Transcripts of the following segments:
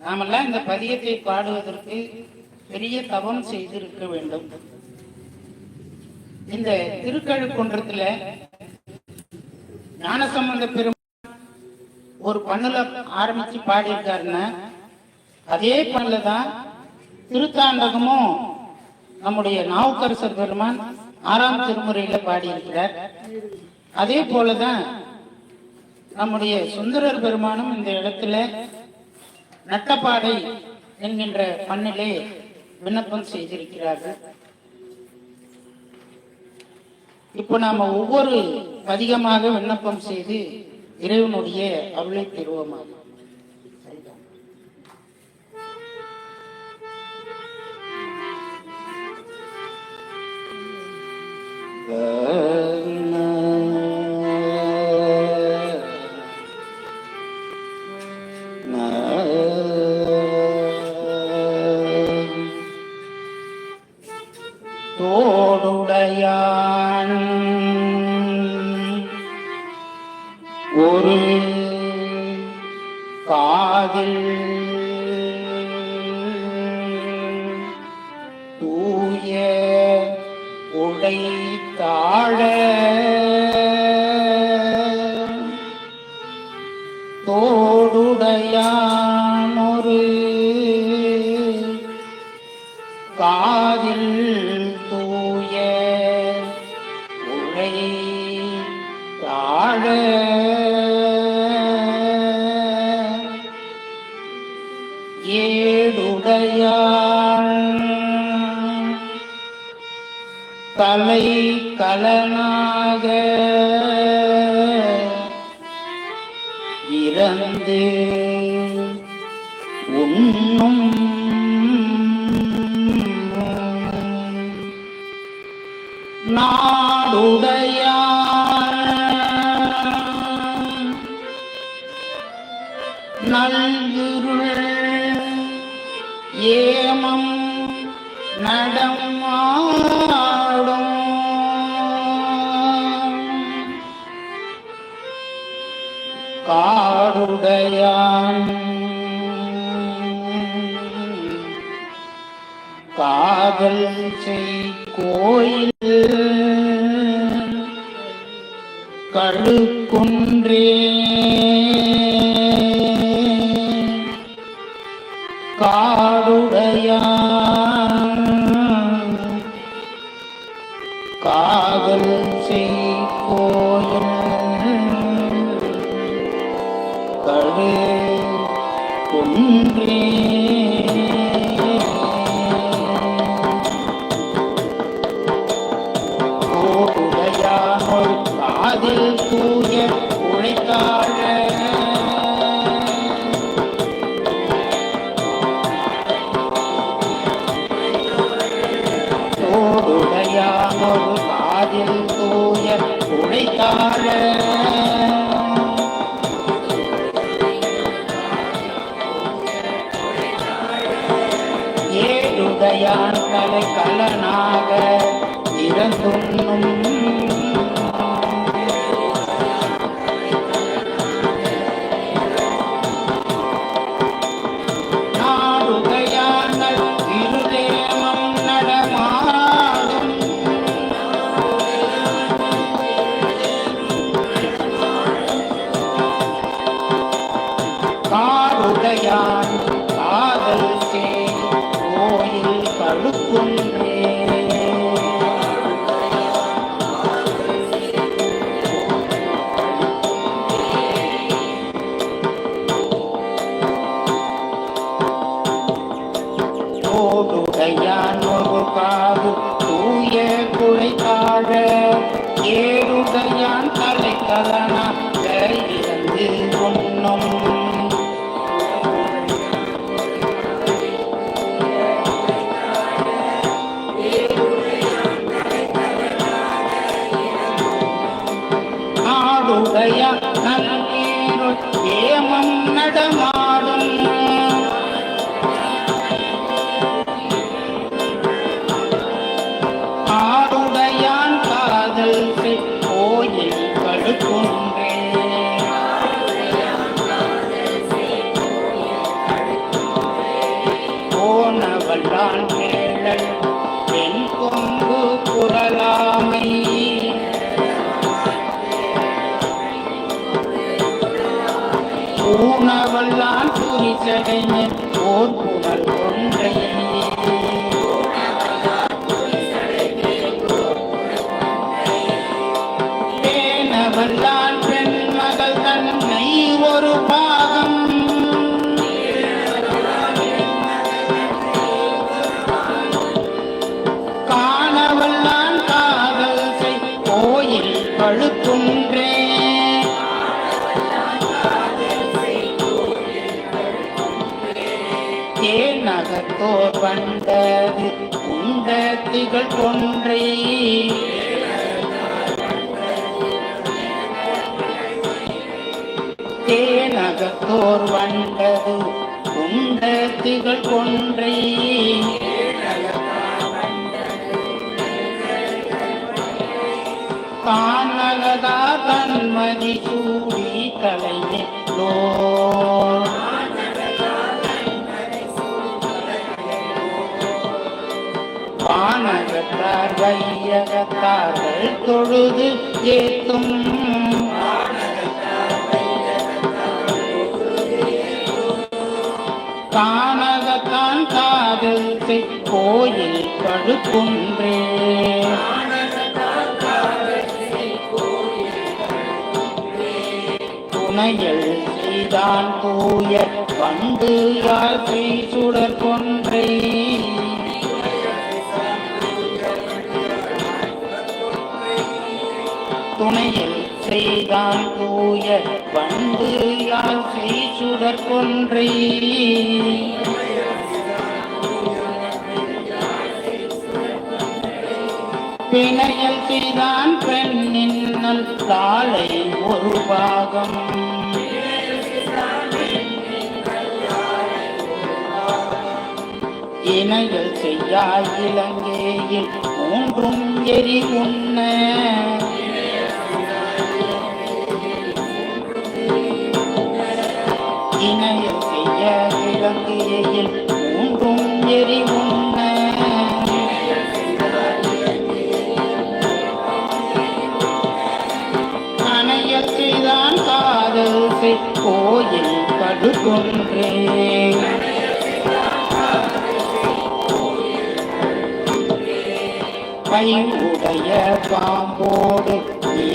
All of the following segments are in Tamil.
நாமெல்லாம் இந்த பதியத்தை பாடுவதற்கு பெரிய தவம் செய்திருக்க வேண்டும். இந்த திருக்கழுக்குன்றத்துல ஞானசம்பந்த பெரும் ஒரு பண்ணுல ஆரம்பிச்சு பாடியிருக்காருன்னா அதே பண்ணுல தான் திருத்தாண்டகமும் நம்முடைய நாவுக்கரசர் பெருமான் ஆறாம் திருமுறையில பாடியிருக்கிறார். அதே போலதான் நம்முடைய சுந்தரர் பெருமானும் இந்த இடத்துல நட்டப்பாடை என்கின்ற மண்ணிலே விண்ணப்பம் செய்திருக்கிறார்கள். இப்போ நாம ஒவ்வொரு அதிகமாக விண்ணப்பம் செய்து இறைவனுடைய அருளை பெறுவோமா தாழ. தோடுடையா தலை கலனாக இறந்து உண்ணும் நாடுடைய நல்குருள் ஏமம் நடமா உடையான் காதல் செய் கோயில் கழுக்குன்றே. கா உழைத்தாழ கலை கலனாக இறந்துண்ணும் 来一样 புரிசடைஞர் ஓர் புனல் நதிகள் திகழ் தேனகத்தோர் தேநகத்தோர் வந்தது உண்ட திகழ் கொன்றை கானகதா தன்மதி சூடி தலையிலோ வையகத்தார்கள் தொழுது ஏத்தும். கானகத்தான் காதல் கோயில் படுக்குன்றே. துணையல் செய்தான் தூய வந்து யார் செய் சுடர் செய்தான் தூய வந்து யார் செய் சுடர் கொன்றை. செய்தான் பெண்ணின் நல் காலை ஒரு பாகம். இணைகள் செய்யா இலங்கையில் மூன்றும் எரி உண்ண பை உடைய பாம்போடு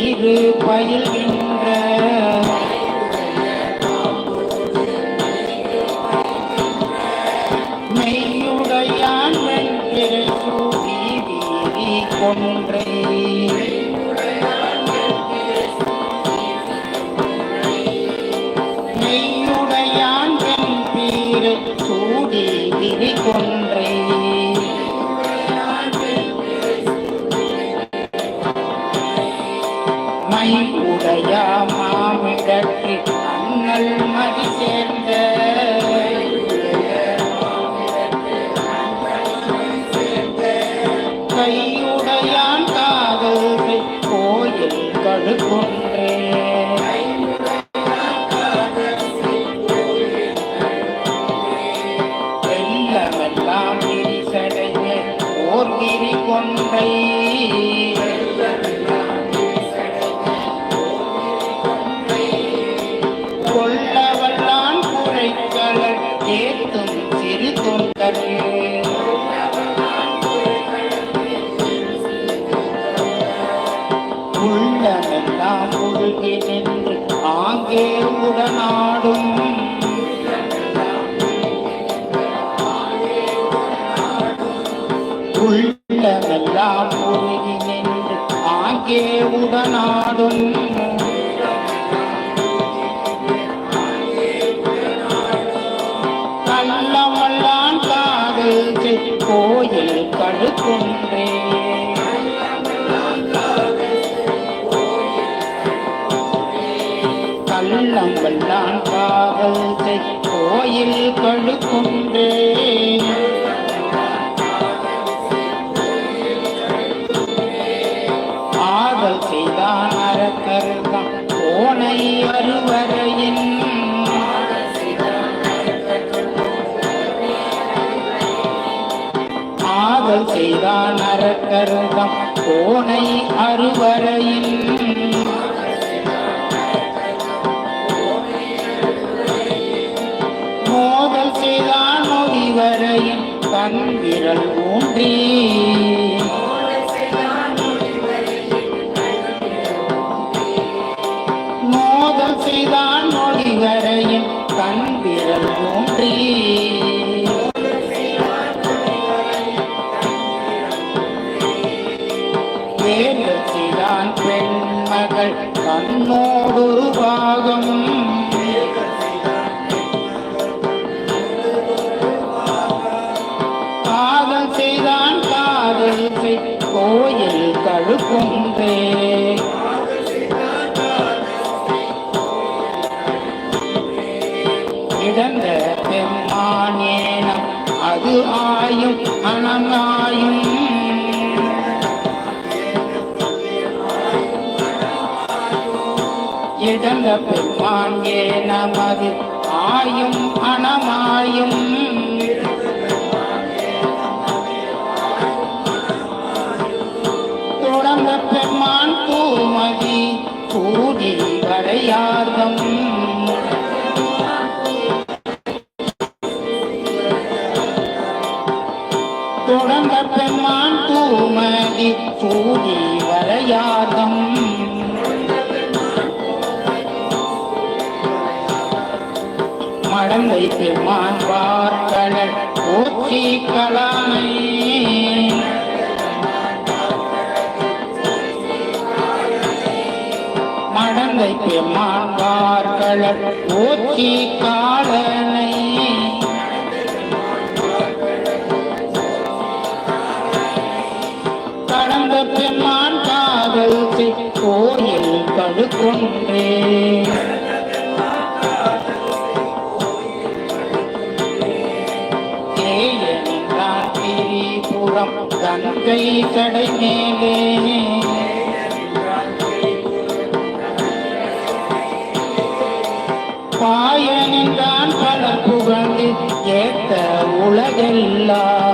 இரு பயில்கின்ற ஒன்றை. கொன்றை கொள்ளவல்லான் குறைக்களர் ஏத்தும் சிறு தொண்டரே உள்ளமெல்லாம் உருகி நின்று ஆங்கே உடனாடும் கள்ளம் வல்லான் காதல் கோயில் கடுக்குன்றே ஆதல் செய்தான் அறக்கருதான் கோனை அருவரையின் காதல் செய்தான் அறக்கருதான் கோனை அறுவரையின் தன் விரல் ஊன்றி. மோதல் செய்தான் முடிவரையின் தன் விரல் ஊன்றி. வேண்டல் செய்தான் பாகம். இடந்த பெம்மான் ஏனமது ஆயும் பணமாயும். தொடர்ந்த பெம்மான் பூமதி கூடி வரையார்தம் தொடர்ந்த பெம்மான் பூமதி கூடி வரையாதம் கடந்தை பெருமான் பார்க்கடல் போற்றி கலாமை மடந்தை பெருமான் பார்க்கடல் போற்றி காலனை. கை கடை மேலே. பாயனின் தான் பல புகழ்ந்து ஏத்த உலகெல்லாம்.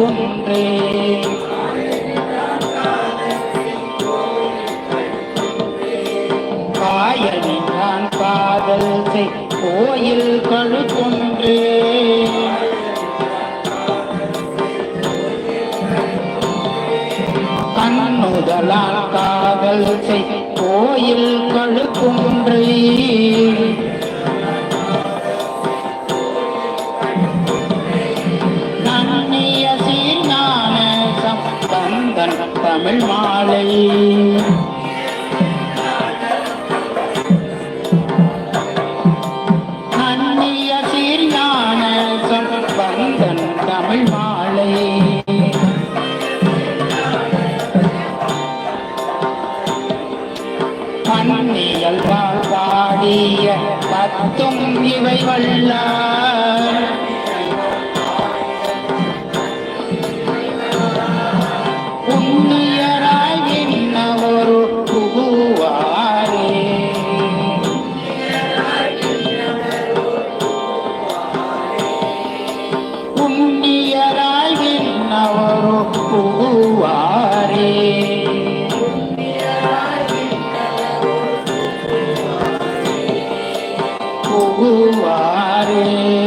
கழுக்குன்றே காயலினான் காதல் செய் கோயில் கழுக்குன்றே கண்ணுதலால் காதல் செய் கோயில் கழுக்குன்றை. தமிழ் மாலை. நன்னிய சீர்ஞான சம்பந்தன் தமிழ் மாலை. பன்னியல் பாடிய பத்தும் இவை வல்லா. 구하리